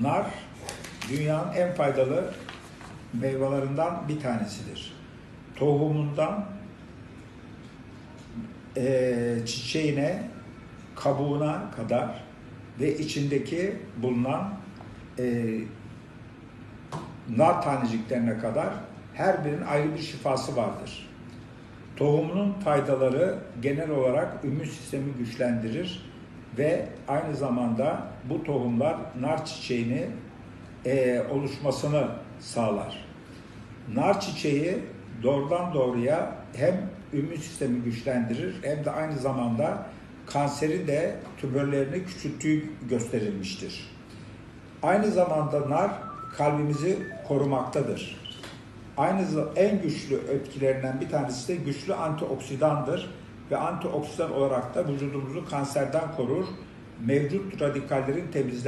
Nar dünyanın en faydalı meyvelerinden bir tanesidir. Tohumundan eee, çiçeğine, kabuğuna kadar ve içindeki bulunan eee nar taneciklerine kadar her birinin ayrı bir şifası vardır. Tohumunun faydaları genel olarak immün sistemi güçlendirir ve aynı zamanda bu tohumlar nar çiçeğini eee, oluşmasını sağlar. Nar çiçeği doğrudan doğruya hem immün sistemi güçlendirir hem de aynı zamanda kanserin de tümörlerini küçülttüğü gösterilmiştir. Aynı zamanda nar kalbimizi korumaktadır. Aynı za- en güçlü etkilerinden bir tanesi de güçlü antioksidandır ve antioksidan olarak da vücudumuzu kanserden korur. Mevcut radikallerin temizlenmesidir.